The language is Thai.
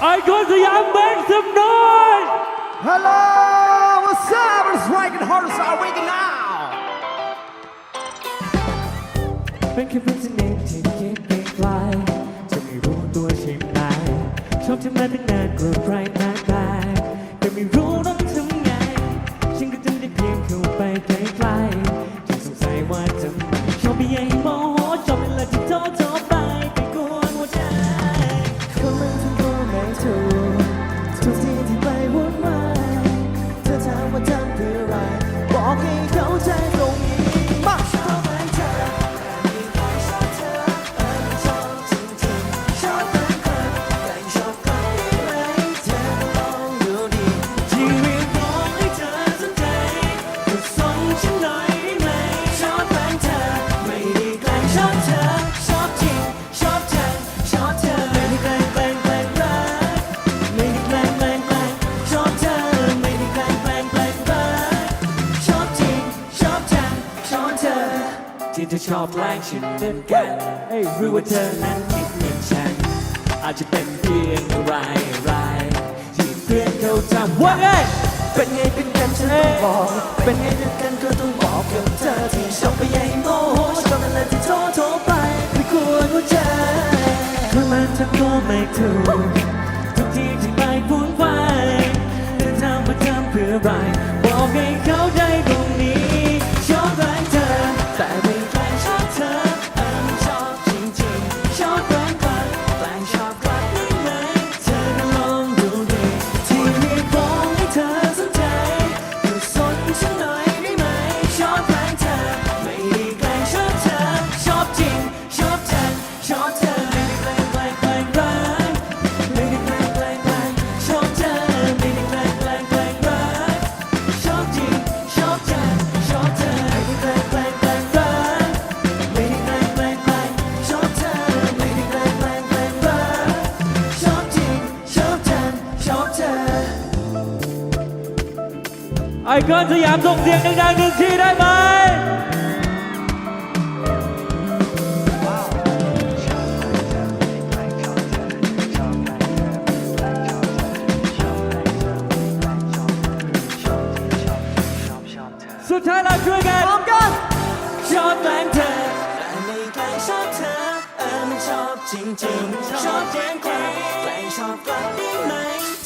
ไอคอนสยามแบงค์สำน้อย Hello, what's up? It's Reagan Horse are waking now. เป็นแค่เพื่อนสนิทที่คิดไปไกลจะไม่รู้ตัวใช่ไหมชอบเธอมาตั้งนานกว่าใครมา ที่เธอชอบแกล้งฉันเหมือนกันเอ้ยหรือว่าเธอนั้นคิดเหมือนฉัน อาจจะเป็นเพียงอะไรอะไรที่เพื่อนเขาทำว่าไงเป็นไงเป็นกันฉันต้องบอก เป็นไงเป็นกันก็ต้องบอกกับเธอที่ชอบไปใหญ่โมโหชอบอะไรที่โทรโทรไปไม่ควรหัวใจคือมันทำตัวไม่ถูกทุกทีที่ไปพูดไปเธอทำมาทำเพื่ออะไรบอกให้เขาได้ ไอคอนสยามส่งเสียงดังๆหนึ่งทีได้ไหมสุดท้ายเราช่วยกันพร้อมกันชอบแกล้งเธอแต่ไม่แกล้งชอบเธอเออมันชอบจริงๆชอบแกล้งใครแกล้งชอบกลับได้ไหมเธอก็ลอง